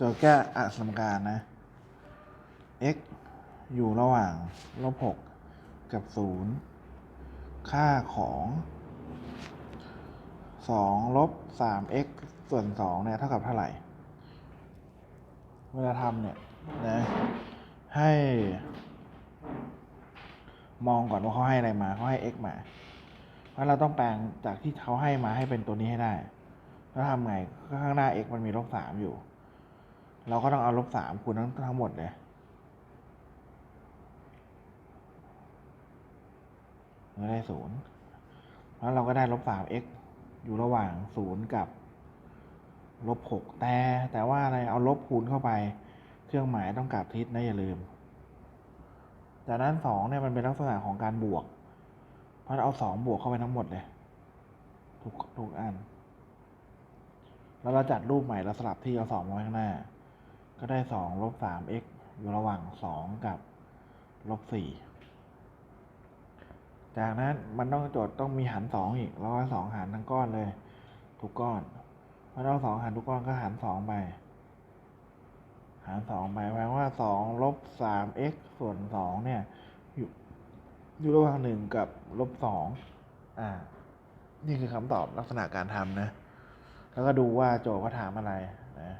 จทย์แก้อสมการนะ x อยู่ระหว่างลบหกกับศูนย์ค่าของสองลบสาม x ส่วนสองเนี่ย เท่ากับเท่าไหร่ เวลาทำเนี่ยนะ ให้ มองก่อนว่าเขาให้อะไรมา เขาให้ x มา เพราะเราต้องแปลงจากที่เขาให้มาให้เป็นตัวนี้ให้ได้ แล้วทำไง ข้างหน้า x มันมีลบสามอยู่ เราก็ต้องเอาลบสามคูณทั้งทั้งหมดเลยก็ได้ศูนย์แล้วเราก็ได้ลบสาม x อยู่ระหว่างศูนย์กับลบหกแต่แต่ว่าอะไรเอาลบคูณเข้าไป เครื่องหมายต้องกลับทิศนะอย่าลืม จากนั้นสองเนี่ยมันเป็นลักษณะของการบวก เพราะเอาสองบวกเข้าไปทั้งหมดเลยทุกทุกอันแล้วเราจัดรูปใหม่เราสลับที่เอาสองมาไว้ข้างหน้า ก็ได้สองลบสาม x อยู่ระหว่างสองกับลบสี่จากนั้นมันต้องโจทย์ต้องมีหารสองอีกแล้วก็สองหารทั้งก้อนเลย ทุกก้อนเพราะต้องสองหารทุกก้อนก็หารสองไป หารสองไปแปลว่าสองลบสาม x ส่วนสองเนี่ย อยู่อยู่ระหว่างหนึ่งกับลบสองอ่า นี่คือคำตอบลักษณะการทำนะ แล้วก็ดูว่าโจทย์เขาถามอะไรนะ